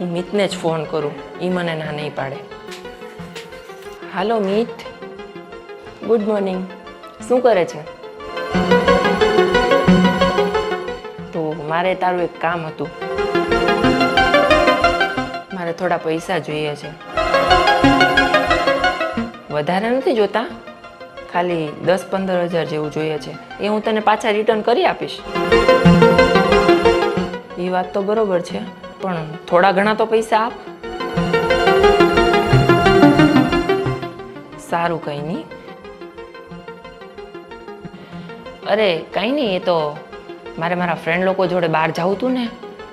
હું મિતને જ ફોન કરું. એ મને ના નહીં પાડે. હાલો, મિત. ગુડ મોર્નિંગ શું કરે છે? તો મારે તારું એક કામ હતું. મારે થોડા પૈસા જોઈએ છે. વધારે નથી જોતા. ખાલી દસ પંદર હજાર જેવું જોઈએ છે. એ હું તને પાછા રિટર્ન કરી આપીશ. એ વાત તો બરોબર છે. પણ થોડા ઘણા તો પૈસા આપ. સારું કંઈ નહીં. અરે કંઈ નહીં, એ તો મારે મારા ફ્રેન્ડ લોકો જોડે બહાર જવું હતું ને,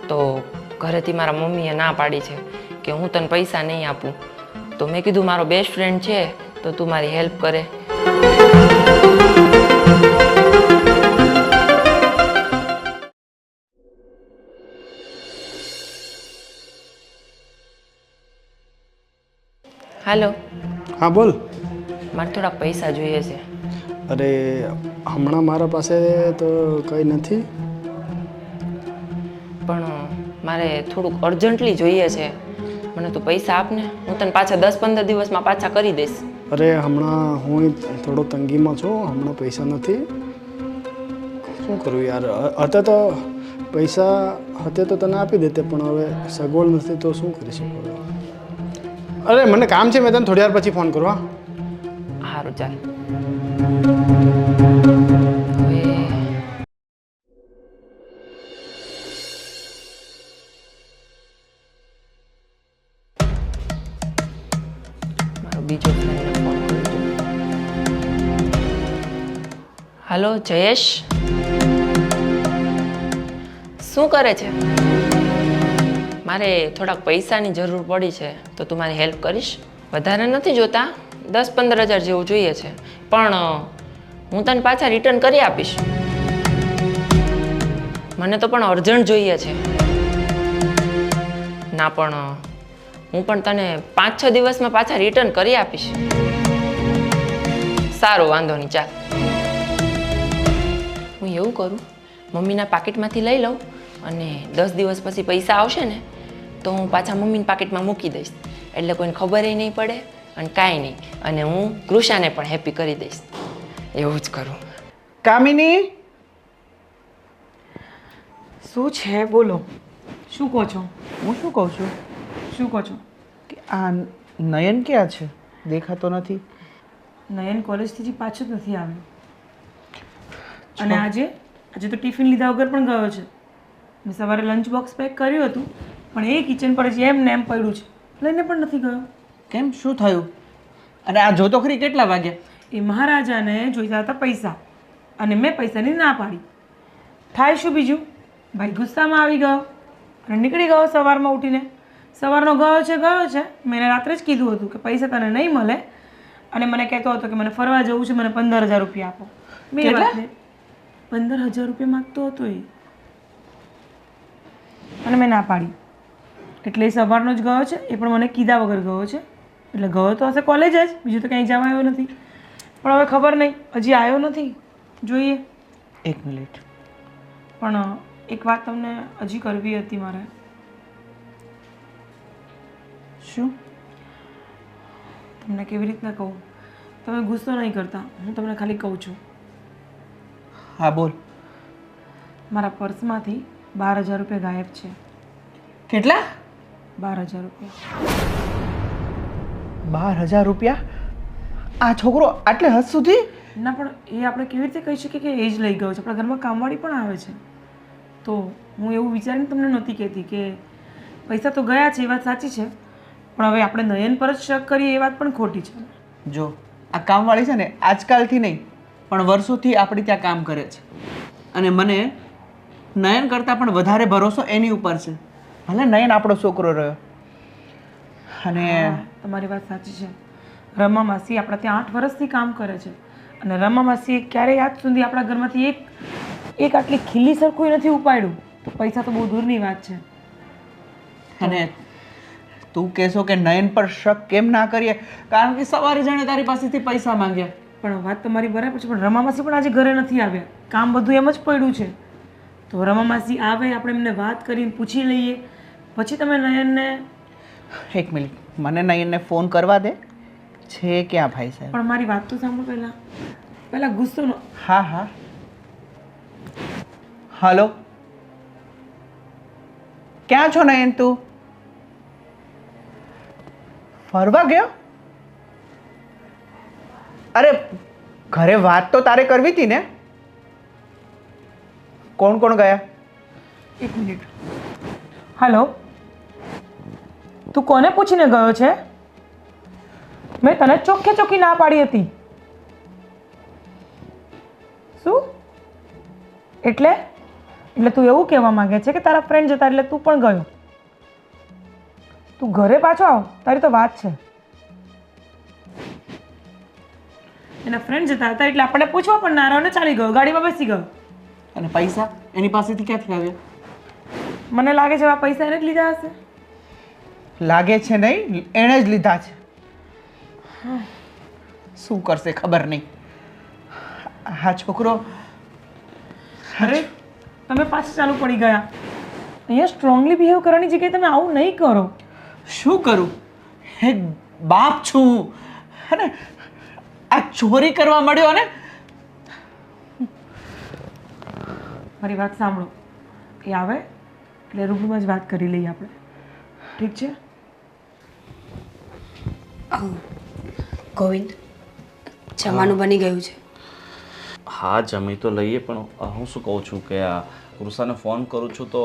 તો ઘરેથી મારા મમ્મીએ ના પાડી છે કે હું તને પૈસા નહીં આપું. તો મેં કીધું, મારો બેસ્ટ ફ્રેન્ડ છે, તો તું મારી હેલ્પ કરે. હાલો. હા બોલ. મારે થોડા પૈસા જોઈએ છે. અરે હમણાં મારા પાસે તો કંઈ નથી. પણ મારે થોડુંક અર્જન્ટલી જોઈએ છે. મને તું પૈસા આપ ને હું તને પાછા દસ પંદર દિવસમાં પાછા કરી દઈશ. અરે હમણાં હું થોડો તંગીમાં છું. હમણાં પૈસા નથી. શું કરું યાર? અત્યારે તો પૈસા હતે તો તને આપી દેતે પણ હવે સગવડ નથી તો શું કરી શકું? અરે, મને કામ છે, મેં તને થોડી વાર પછી ફોન કરું, હા. સારું ચાલ. બીજો હાલો, જયેશ? શું કરે છે? મારે થોડાક પૈસાની જરૂર પડી છે, તો તું મારી હેલ્પ કરીશ. વધારે નથી જોતા, દસ પંદર હજાર જેવું જોઈએ છે. પણ હું તને પાછા રિટર્ન કરી આપીશ. મને તો પણ અર્જન્ટ જોઈએ છે. ના પણ હું પણ તને પાંચ છ દિવસમાં પાછા રિટર્ન કરી આપીશ. સારું, વાંધો નહીં, ચાલ. હું એવું કરું, મમ્મીના પાકીટમાંથી લઈ લઉં અને દસ દિવસ પછી પૈસા આવશે ને તો હું પાછા મમ્મીના પાકીટમાં મૂકી દઈશ. એટલે કોઈને ખબર નહીં પડે અને કાંઈ નહીં. અને હું કૃષાને પણ હેપી કરી દઈશ. એવું જ કરું. કામિની? શું છે? બોલો. શું કહો છો? હું શું કહું છું? શું કહો છો? કે આ નયન ક્યાં છે? દેખાતો નથી. નયન કોલેજથી હજી પાછો જ નથી આવ્યો. અને આજે? આજે તો ટિફિન લીધા વગર પણ ગયો છે. મેં સવારે લંચ બોક્સ પેક કર્યું હતું પણ એ કિચન પર જ એમ ને એમ પડ્યું છે. લઈને પણ નથી ગયો. કેમ? શું થયું? અને આ જોતો ખરી કેટલા વાગ્યા? એ મહારાજાને જોઈતા હતા પૈસા અને મેં પૈસાની ના પાડી. થાય શું બીજું? ભાઈ ગુસ્સામાં આવી ગયો અને નીકળી ગયો સવારમાં ઉઠીને. સવારનો ગયો છે ગયો છે. મેં એને રાત્રે જ કીધું હતું કે પૈસા તને નહીં મળે અને મને કહેતો હતો કે મને ફરવા જવું છે મને પંદર હજાર રૂપિયા આપો. મેં પંદર હજાર રૂપિયા માગતો હતો એ. અને મેં ના પાડી. એટલે એ સવારનો જ ગયો છે એ પણ મને કીધા વગર ગયો છે. એટલે ગયો તો હશે કોલેજ જ બીજું તો ક્યાંય જવા આવ્યો નથી. પણ હવે ખબર નહીં હજી આવ્યો નથી. જોઈએ. એક મિનિટ. પણ એક વાત તમને હજી કરવી હતી મારે. શું? તમને કેવી રીતના કહું? તમે ગુસ્સો નહીં કરતા હું તમને ખાલી કહું છું. હા બોલ. મારા પર્સમાંથી બાર હજાર રૂપિયા ગાયબ છે. કેટલા? બાર હજાર રૂપિયા. બાર હજાર રૂપિયા? આ છોકરો આટલે હદ સુધી? ના પણ એ આપણે કેવી રીતે કહી શકીએ કે એ જ લઈ ગયો છે? આપણા ઘરમાં કામવાળી પણ આવે છે. તો હું એવું વિચારીને તમને નહોતી કહેતી કે પૈસા તો ગયા છે એ વાત સાચી છે. પણ હવે આપણે નયન પર જ શક કરીએ એ વાત પણ ખોટી છે. જો આ કામવાળી છે ને આજકાલથી નહીં પણ વર્ષોથી આપણે ત્યાં કામ કરે છે. અને મને નયન કરતાં પણ વધારે ભરોસો એની ઉપર છે. ભલે નયન આપણો છોકરો રહ્યો. અને તમારી વાત સાચી છે. રમા માસી આપણા ત્યાં આઠ વર્ષથી કામ કરે છે. અને રમા માસીએ ક્યારેય આજ સુધી આપણા ઘરમાંથી એક એક આટલી ખીલી સરખું નથી ઉપાડ્યું. તો પૈસા તો બહુ દૂરની વાત છે. અને તું કહેશો કે નયન પર શક કેમ ના કરીએ? કારણ કે સવારે જાણે તારી પાસેથી પૈસા માંગ્યા. પણ વાત તમારી બરાબર છે પણ રમા માસી પણ આજે ઘરે નથી આવ્યા. કામ બધું એમ જ પડ્યું છે. તો રમા માસી આવે આપણે એમને વાત કરીને પૂછી લઈએ. પછી તમે નયનને એક મિનિટ. મને નયનને ફોન કરવા દે. છે ક્યાં ભાઈ સાહેબ? પણ મારી વાત તો સાંભળો પહેલાં. પહેલાં ગુસ્સો ન હા હા. હલો. ક્યાં છો નયન તું? ફરવા ગયો? અરે ઘરે વાત તો તારે કરવી હતી ને? કોણ કોણ ગયા? એક મિનિટ. હલો. તું કોને પૂછીને ગયો છે? મેં તને ચોખ્ખે ચોખ્ખી ના પાડી હતી. શું? એટલે? એટલે તું એવું કહેવા માંગે છે કે તારા ફ્રેન્ડ જતા એટલે તું પણ ગયો. તું ઘરે પાછો આવ. તારી તો વાત છે. એના ફ્રેન્ડ જતા હતા એટલે આપણને પૂછવા પણ ના રહ્યો ને ચાલી ગયો. ગાડીમાં બેસી ગયો. અને પૈસા? એની પાસેથી ક્યાંથી આવ્યા? મને લાગે છે આ પૈસા એને જ લીધા હશે. લાગે છે નહીં એણે જ લીધા છે. શું કરશે ખબર નહીં. હા છોકરો. અરે તમે પાછા ચાલુ પડી ગયા. અહીંયા સ્ટ્રોંગલી બિહેવ કરવાની જગ્યાએ તમે આવું નહીં કરો. શું કરું? હે બાપ છું. અને આ ચોરી કરવા મળ્યો ને મારી વાત સાંભળો. એ આવે એટલે રૂબરૂમાં જ વાત કરી લઈએ આપણે. ઠીક છે? ગોવિંદ જમવાનું બની ગયું છે. હા જમી તો લઈએ પણ હું શું કહું છું કે આ કૃષાને ફોન કરું છું તો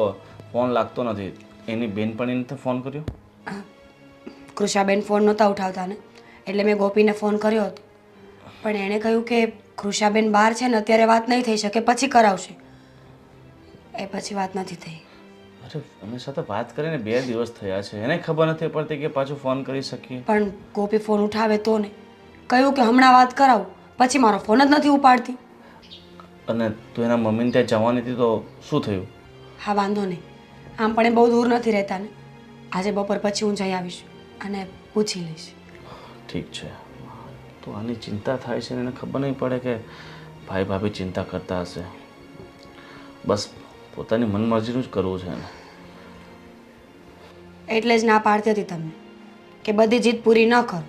ફોન લાગતો નથી. એની બેનપણીને તો ફોન કર્યો? કૃષાબેન ફોન નહોતા ઉઠાવતા ને એટલે મેં ગોપીને ફોન કર્યો હતો. પણ એણે કહ્યું કે કૃષાબેન બહાર છે ને અત્યારે વાત નહીં થઈ શકે પછી કરાવશે. એ પછી વાત નથી થઈ. અરે અમે સાથે વાત કરીને બે દિવસ થયા છે. એને ખબર નથી પડતી કે પાછું ફોન કરી શકીએ. પણ ગોપી ફોન ઉઠાવે તો ને. કહ્યું કે હમણાં વાત કરાવ. પછી મારો ફોન જ નથી ઉપાડતી. અને તું એના મમ્મીને ત્યાં જવાની હતી તો શું થયું? હા વાંધો નહીં. આમ પણ એ બહુ દૂર નથી રહેતા ને. આજે બપોર પછી હું જઈ આવીશ અને પૂછી લઈશ. ઠીક છે. તો આની ચિંતા થાય છે ને એને ખબર નહીં પડે કે ભાઈ ભાભી ચિંતા કરતા હશે. બસ પોતાની મનમરજીનું જ કરવું છે એને. એટલે જ ના પાડતી હતી તમને કે બધી જીત પૂરી ન કરો.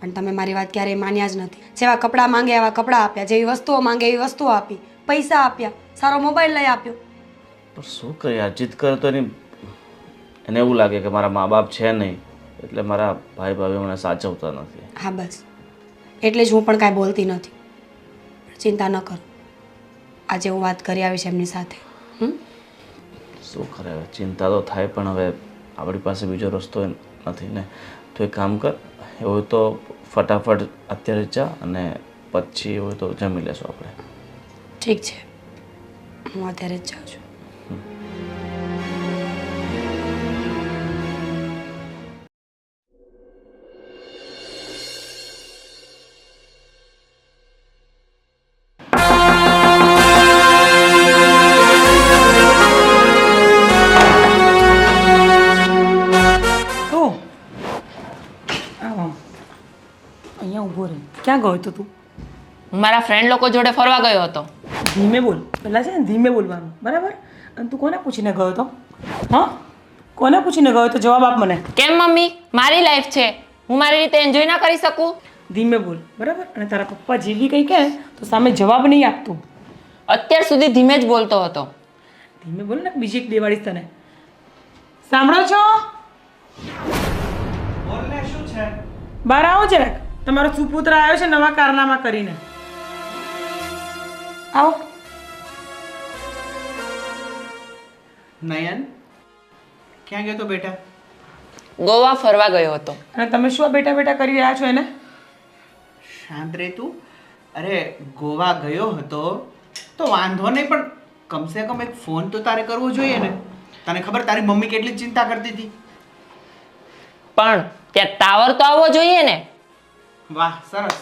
પણ તમે મારી વાત ક્યારેય માન્યા જ નથી. જેવા કપડાં માંગે એવા કપડાં આપ્યા જેવી વસ્તુઓ માંગે એવી વસ્તુઓ આપી પૈસા આપ્યા સારો મોબાઈલ લઈ આપ્યો. પણ શું કરીએ જીત કરે તો એની એને એવું લાગે કે મારા મા બાપ છે નહીં એટલે મારા ભાઈ ભાભી મને સાચવતા નથી. હા બસ. એટલે જ હું પણ કાંઈ બોલતી નથી. ચિંતા ન કરો. આજે હું વાત કરી આવીશ એમની સાથે. શું કરે? હવે ચિંતા તો થાય પણ હવે આપણી પાસે બીજો રસ્તો નથી ને. તો એક કામ કર, એવું તો ફટાફટ અત્યારે જા અને પછી એવું તો જમી લેશું આપણે. ઠીક છે. હું અત્યારે જ જાઉં છું. ક્યાં ગયો હતો તું? હું મારા ફ્રેન્ડ લોકો જોડે ફરવા ગયો હતો. ધીમે બોલ. પહેલાં છે ને ધીમે બોલવાનું. બરાબર? અને તું કોને પૂછીને ગયો હતો? હા? કોને પૂછીને ગયો તો જવાબ આપ મને. કેમ મમ્મી? મારી લાઈફ છે. હું મારી રીતે એન્જોય ના કરી શકું? ધીમે બોલ. બરાબર? અને તારા પપ્પા જે બી કંઈ કહે તો સામે જવાબ નહીં આપતું. અત્યાર સુધી ધીમે જ બોલતો હતો. ધીમે બોલ ને બીજી એક દેવાડીશ તને. સાંભળો છો? શું છે? બહાર આવો જરાક. તમારો સુપુત્ર આવ્યો છે નવા કારનામા કરીને. આવો. નયન ક્યાં ગયો તો બેટા? ગોવા ફરવા ગયો હતો. અને તમે શું આ બેટા બેટા કરી રહ્યા છો એને? શાંત રહે તું. અરે ગોવા ગયો હતો તો વાંધો નહીં પણ કમસે કમ એક ફોન તો તારે કરવો જોઈએ ને. તને ખબર તારી મમ્મી કેટલી ચિંતા કરતી હતી? પણ ત્યાં ટાવર તો આવવો જોઈએ ને. વાહ સરસ.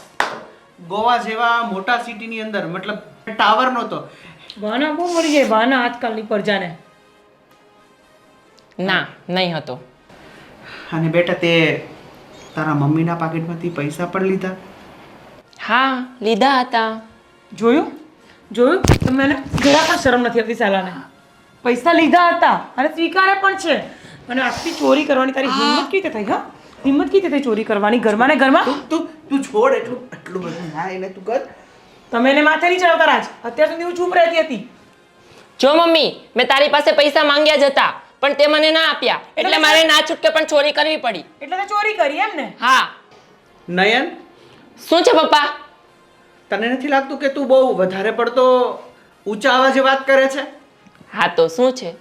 ગોવા જેવા મોટા સિટીની અંદર મતલબ ટાવર નહોતો. વાના બહુ મળી જાય વાના આજકાલની પ્રજાને. ના નહીં હતો. અને બેટા તે તારા મમ્મીના પાકીટમાંથી પૈસા પણ લીધા? હા લીધા હતા. જોયું? જોયું? તમને એને જરા પણ શરમ નથી આવતી સાલાને. પૈસા લીધા હતા અને સ્વીકારે પણ છે. અને આટલી ચોરી કરવાની તારી હિંમત કેવી રીતે થઈ હા? હિંમત કીધી થઈ ચોરી કરવાની? ઘરમાં ને ઘરમાં? તું તું છોડ એટલું એટલું બધું. ના એને તું કર. તમે એને માથે નહીં ચડાવતા રાજ. અત્યાર સુધી હું ચૂપ રહેતી હતી. જો મમ્મી મેં તારી પાસે પૈસા માંગ્યા જ હતા પણ તે મને ના આપ્યા. એટલે મારે ના છૂટકે પણ ચોરી કરવી પડી. એટલે તો ચોરી કરી એમ ને? હા. નયન? શું છે પપ્પા? તને નથી લાગતું કે તું બહુ વધારે પડતો ઊંચા અવાજે વાત કરે છે? હા તો શું છે?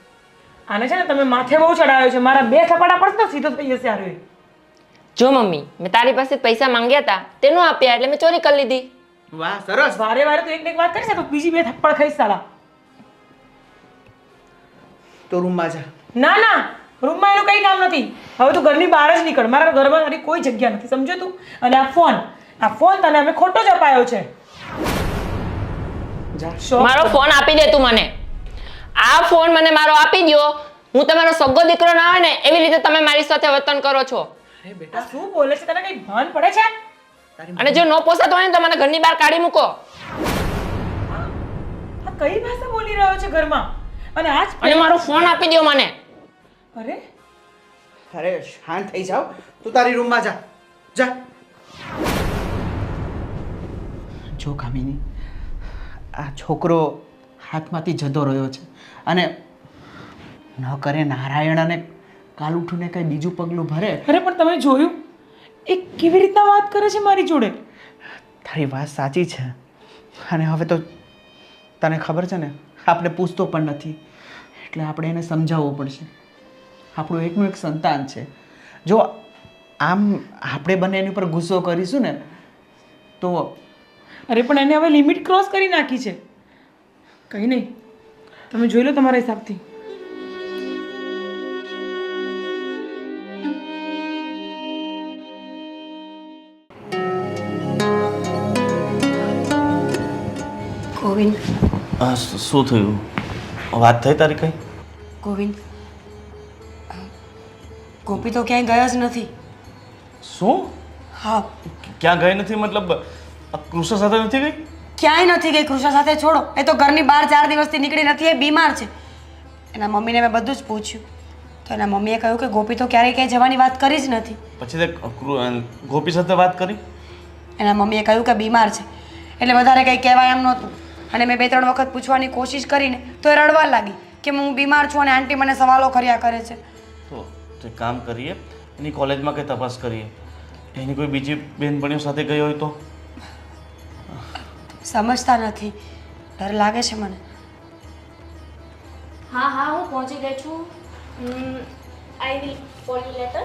આને છે ને તમે માથે બહુ ચડાવ્યો છે. મારા બે થપાડા પડશે તો સીધો થઈ જશે આરો જો મમ્મી મેં તારી પાસે પૈસા માંગ્યા હતા તેનો આપ્યા એટલે મેં ચોરી કરી લીધી. વાહ સરસ. વારે વારે તો એક ને એક વાત કરીશ ને તો બીજી બે થપ્પડ ખાઈ સાલા. તો રૂમમાં જા. ના ના રૂમમાં એનું કંઈ કામ નથી. હવે તું ઘરની બહાર જ નીકળ. મારા ઘરમાં તારી કોઈ જગ્યા નથી સમજો તું? અને આ ફોન આ ફોન તને અમે ખોટો જ અપાયો છે. મારો ફોન આપી દે તું મને. આ ફોન મને મારો આપી દ્યો. હું તમારો સગો દીકરો ના હોય ને એવી રીતે તમે મારી સાથે વર્તન કરો છો. અરે બેટા. શું બોલે છે? તને કઈ ભાન પડે છે? અને જો ન પોસાતો હોય ને તો મને ઘરની બહાર કાઢી મૂકો. આ કઈ ભાષા બોલી રહ્યો છે ઘરમાં? અને આજ અને મારો ફોન આપી દ્યો મને. અરે. અરે શાંત થઈ જાવ તું તારી રૂમમાં જા. જા. જો કામિની આ છોકરો હાથમાંથી જતો રહ્યો છે અને ન કરે નારાયણ અને કાલ ઉઠીને કંઈ બીજું પગલું ભરે? અરે પણ તમે જોયું? એ કેવી રીતના વાત કરે છે મારી જોડે? તારી વાત સાચી છે. અને હવે તો તને ખબર છે ને આપણે પૂછતો પણ નથી. એટલે આપણે એને સમજાવવું પડશે. આપણું એકનું એક સંતાન છે. જો આમ આપણે બંને એની ઉપર ગુસ્સો કરીશું ને તો અરે પણ એને હવે લિમિટ ક્રોસ કરી નાખી છે. કંઈ નહીં. તમે જોઈ લો તમારા હિસાબથી. ગોવિંદ. હા શું થયું? વાત થઈ તારી કઈ? ગોવિંદ ગોપી તો ક્યાંય ગયા જ નથી. શું? હા. ક્યાં ગઈ નથી? મતલબ આ કૃષ્ણ સાથે નથી ગઈ? ક્યાંય નથી ગઈ. કૃષા સાથે છોડો. એ તો ઘરની બહાર ચાર દિવસથી નીકળી નથી. એ બીમાર છે. એના મમ્મીને મેં બધું જ પૂછ્યું. તો એના મમ્મીએ કહ્યું કે ગોપી તો ક્યારેય ક્યાંય જવાની વાત કરી જ નથી. પછી તે ગોપી સાથે વાત કરી? એના મમ્મીએ કહ્યું કે બીમાર છે. એટલે વધારે કંઈ કહેવાય એમ નહોતું. અને મેં બે ત્રણ વખત પૂછવાની કોશિશ કરીને તો એ રડવા લાગી કે હું બીમાર છું અને આંટી મને સવાલો કર્યા કરે છે. તો તો એક કામ કરીએ એની કોલેજમાં કંઈ તપાસ કરીએ. એની કોઈ બીજી બહેનપણીઓ સાથે ગઈ હોય તો? સમજતા નથી. ડર લાગે છે મને. હા હા હું પહોંચી ગઈ છું. I will call you later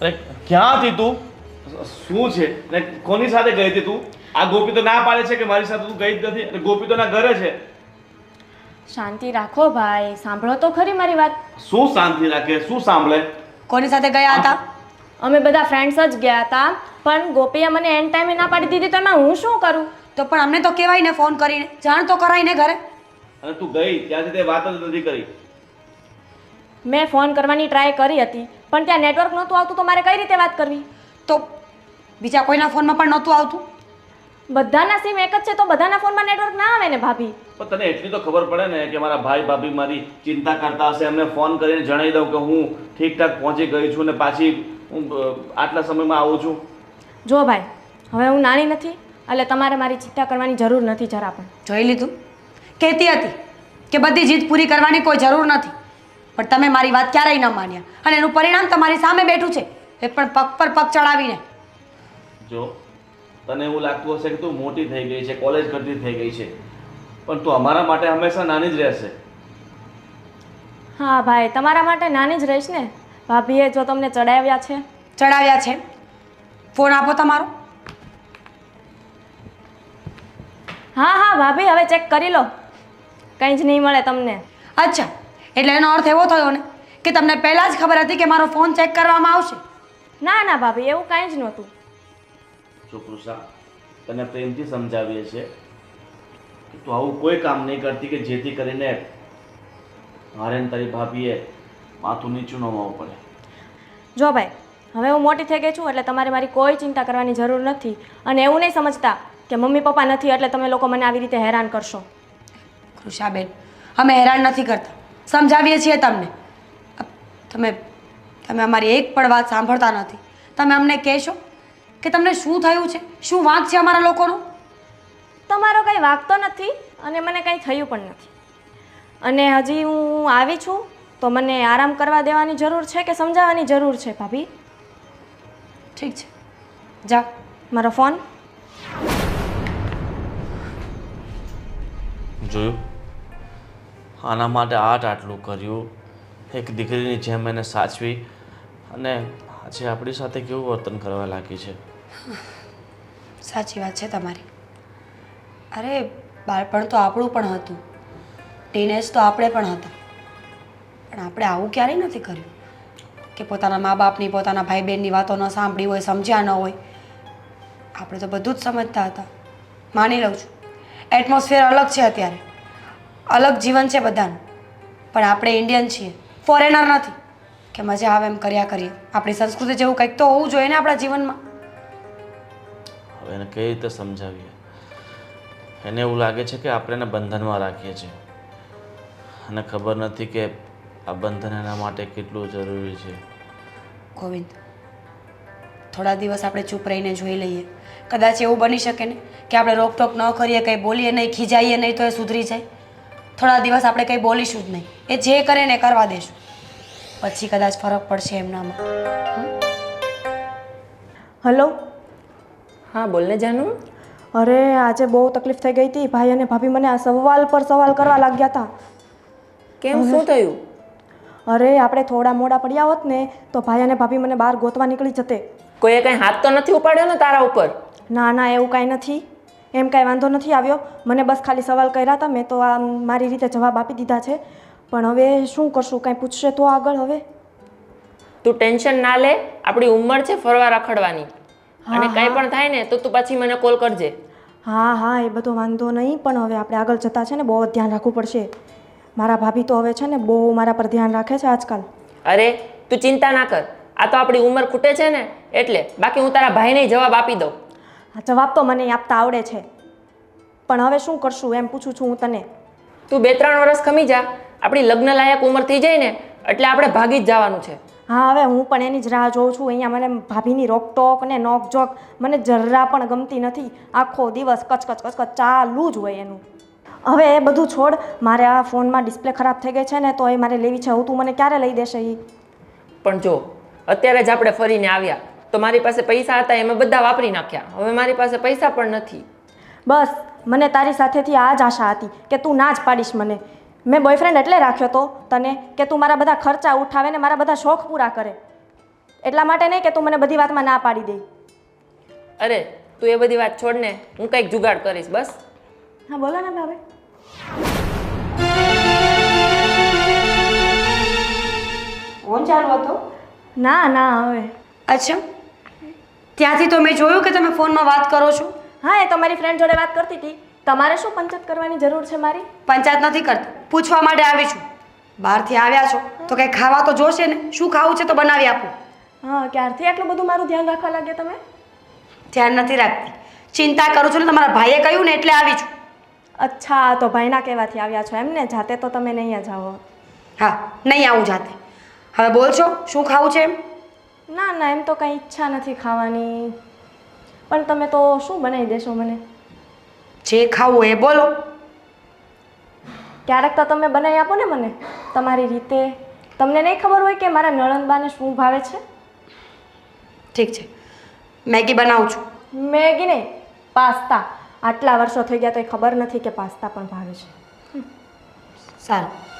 અરે ક્યાં હતી તું? શું છે? ને કોની સાથે ગઈ હતી તું? આ ગોપી તો ના પાડે છે કે મારી સાથે તું ગઈ જ નથી. અને ગોપી તો ના ઘરે છે. શાંતિ રાખો ભાઈ. સાંભળો તો ખરી મારી વાત. શું શાંતિ રાખે? શું સાંભળે? કોની સાથે ગયા હતા? અમે બધા ફ્રેન્ડ્સ જ ગયા હતા. પણ ગોપીએ મને એન્ડ ટાઈમે ના પાડી દીધી તો એમાં હું શું કરું? તો પણ અમને તો કહેવાય ને ફોન કરીને. જાણ તો કરાય ને ઘરે. અને તું ગઈ ત્યાંથી તે વાત જ નથી કરી. મેં ફોન કરવાની ટ્રાય કરી હતી. પણ ત્યાં નેટવર્ક નહોતું આવતું તો મારે કઈ રીતે વાત કરવી? તો બીજા કોઈના ફોનમાં પણ નહોતું આવતું? બધાના સિમ એક જ છે તો બધાના ફોનમાં નેટવર્ક ના આવે ને ભાભી? પણ તને એટલી તો ખબર પડે ને કે મારા ભાઈ ભાભી મારી ચિંતા કરતા હશે. એમને ફોન કરીને જણાવી દઉં કે હું ઠીકઠાક પહોંચી ગઈ છું ને પાછી હું આટલા સમયમાં આવું છું. જો ભાઈ હવે હું નાની નથી એટલે તમારે મારી ચિંતા કરવાની જરૂર નથી જરા પણ. જોઈ લીધું? કહેતી હતી કે બધી જીત પૂરી કરવાની કોઈ જરૂર નથી. પણ તમે મારી વાત ક્યારેય ન માન્યા. અને એનું પરિણામ તમારી સામે બેઠું છે. એ પણ પગ પર પગ ચડાવીને. જો તને એવું લાગતું હશે કે તું મોટી થઈ ગઈ છે કોલેજ કરતી થઈ ગઈ છે. પણ તું અમારા માટે હંમેશા નાની જ રહેશે. હા ભાઈ તમારા માટે નાની જ રહીશ ને? ભાભીએ જો તમને ચડાવ્યા છે. ચડાવ્યા છે? ફોન આપો તમારો. હા હા ભાભી હવે ચેક કરી લો. કંઈ જ નહીં મળે તમને. અચ્છા એટલે એનો અર્થ એવો થયો ને કે તમને પહેલાં જ ખબર હતી કે મારો ફોન ચેક કરવામાં આવશે? ના ના ભાભી એવું કાંઈ જ નહોતું. જો કૃષા તને પ્રેમથી સમજાવીએ છીએ તો તું આવું કોઈ કામ નહીં કરતી કે જેથી કરીને મારે તારી ભાભીએ માથું નીચું ન હોવું પડે. જો ભાઈ હવે હું મોટી થઈ ગઈ છું એટલે તમારે મારી કોઈ ચિંતા કરવાની જરૂર નથી અને એવું નહીં સમજતા કે મમ્મી પપ્પા નથી એટલે તમે લોકો મને આવી રીતે હેરાન કરશો. કૃષાબેન અમે હેરાન નથી કરતા. સમજાવીએ છીએ તમને. તમે તમે અમારી એક પણ વાત સાંભળતા નથી. તમે અમને કહેશો કે તમને શું થયું છે? શું વાંક છે અમારા લોકોનો? તમારો કંઈ વાગતો નથી અને મને કંઈ થયું પણ નથી. અને હજી હું આવી છું તો મને આરામ કરવા દેવાની જરૂર છે કે સમજાવવાની જરૂર છે ભાભી? ઠીક છે. જા મારો ફોન? જોયું? આના માટે આટ આટલું કર્યું. એક દીકરીની જેમ એને સાચવી અને આજે આપણી સાથે કેવું વર્તન કરવા લાગી છે? સાચી વાત છે તમારી. અરે, બાળપણ તો આપણું પણ હતું. ટીનેજ તો આપણે પણ હતા. પણ આપણે આવું ક્યારેય નથી કર્યું. કે પોતાના મા બાપની, પોતાના ભાઈ બહેનની વાતો ન સાંભળી હોય, સમજ્યા ન હોય. આપણે તો બધું જ સમજતા હતા. માની લઉં છું. એટમોસ્ફિયર અલગ છે અત્યારે. અલગ જીવન છે બધાનું. પણ આપણે ઇન્ડિયન છીએ. ફોરેનર નથી. કે મજા આવે એમ કર્યા કરીએ. આપણી સંસ્કૃતિ જેવું કંઈક તો હોવું જોઈએ ને આપણા જીવનમાં. હવે એને કઈ રીતે સમજાવીએ? એને એવું લાગે છે કે આપણે એને બંધનમાં રાખીએ છીએ. અને ખબર નથી કે આ બંધન એના માટે કેટલું જરૂરી છે. ગોવિંદ થોડા દિવસ આપણે ચૂપ રહીને જોઈ લઈએ. કદાચ એવું બની શકે ને કે આપણે રોકટોક ન કરીએ કંઈ બોલીએ નહીં ખીજાઈએ નહીં તો એ સુધરી જાય. થોડા દિવસ આપણે કંઈ બોલીશું જ નહીં. એ જે કરે ને એ કરવા દેશું. પછી કદાચ ફરક પડશે એમનામાં. હલો? હા બોલને જાનું. અરે આજે બહુ તકલીફ થઈ ગઈ હતી. ભાઈ અને ભાભી મને આ સવાલ પર સવાલ કરવા લાગ્યા હતા. કેમ? શું થયું? અરે આપણે થોડા મોડા પડ્યા હોત ને તો ભાઈ અને ભાભી મને બહાર ગોતવા નીકળી જતે. કોઈએ કંઈ હાથ તો નથી ઉપાડ્યો ને તારા ઉપર? ના ના એવું કાંઈ નથી. એમ કાંઈ વાંધો નથી આવ્યો. મને બસ ખાલી સવાલ કર્યા હતા. મેં તો આ મારી રીતે જવાબ આપી દીધા છે. પણ હવે શું કરશું? કાંઈ પૂછશે તો આગળ હવે. તું ટેન્શન ના લે. આપણી ઉંમર છે ફરવા રખડવાની. અને કંઈ પણ થાય ને તો તું પાછી મને કોલ કરજે. હા હા એ બધો વાંધો નહીં પણ હવે આપણે આગળ જતા છે ને બહુ ધ્યાન રાખવું પડશે. મારા ભાભી તો હવે છે ને બહુ મારા પર ધ્યાન રાખે છે આજકાલ. અરે તું ચિંતા ના કર. આ તો આપણી ઉંમર ખૂટે છે ને એટલે બાકી હું તારા ભાઈને જવાબ આપી દઉં. જવાબ તો મને આપતા આવડે છે. પણ હવે શું કરશું એમ પૂછું છું હું તને. તું બે ત્રણ વર્ષ ખમી જા. આપણી લગ્ન લાયક ઉંમર થઈ જાય ને એટલે આપણે ભાગી જ જવાનું છે. હા હવે હું પણ એની જ રાહ જોઉં છું. અહીંયા મને ભાભીની રોકટોક ને નોકઝોક મને જરા પણ ગમતી નથી. આખો દિવસ કચકચ કચકચ કચ કચ ચાલુ જ હોય એનું. હવે એ બધું છોડ મારે આ ફોનમાં ડિસ્પ્લે ખરાબ થઈ ગઈ છે ને તો એ મારે લેવી છે. હું તું મને ક્યારે લઈ દેશે એ પણ જો અત્યારે જ આપણે ફરીને આવ્યા. તો મારી પાસે પૈસા હતા એમાં બધા વાપરી નાખ્યા. હવે મારી પાસે પૈસા પણ નથી. બસ મને તારી સાથેથી આ જ આશા હતી કે તું ના જ પાડીશ મને. મેં બોયફ્રેન્ડ એટલે રાખ્યો તો તને કે તું મારા બધા ખર્ચા ઉઠાવે ને મારા બધા શોખ પૂરા કરે. એટલા માટે નહીં કે તું મને બધી વાતમાં ના પાડી દે. અરે તું એ બધી વાત છોડ ને હું કંઈક જુગાડ કરીશ બસ. હા બોલો ને ભાવે. ફોન ચાલુ હતો ના ના હવે. અચ્છા. ત્યાંથી તો મેં જોયું કે તમે ફોનમાં વાત કરો છો. હા એ તો મારી ફ્રેન્ડ જોડે વાત કરતી હતી. તમારે શું પંચાયત કરવાની જરૂર છે મારી? પંચાયત નથી કરતી. પૂછવા માટે આવી છું. બહારથી આવ્યા છો. તો કંઈ ખાવા તો જોશે ને? શું ખાવું છે તો બનાવી આપું. હા ક્યારથી આટલું બધું મારું ધ્યાન રાખવા લાગે તમે? ધ્યાન નથી રાખતી. ચિંતા કરું છું ને તમારા ભાઈએ કહ્યું ને એટલે આવી છું. અચ્છા તો ભાઈના કહેવાથી આવ્યા છો એમને? જાતે તો તમે નહીં જાઓ. હા નહીં આવું જાતે. હવે બોલ છો શું ખાવું છે એમ? ના ના એમ તો કંઈ ઈચ્છા નથી ખાવાની. પણ તમે તો શું બનાવી દેશો મને? જે ખાવું એ બોલો. ક્યારેક તો તમે બનાવી આપો ને મને. તમારી રીતે. તમને નહીં ખબર હોય કે મારા નણંદબાને શું ભાવે છે? ઠીક છે. મેગી બનાવું છું. મેગી નહીં પાસ્તા. આટલા વર્ષો થઈ ગયા તો ખબર નથી કે પાસ્તા પણ ભાવે છે. સારું.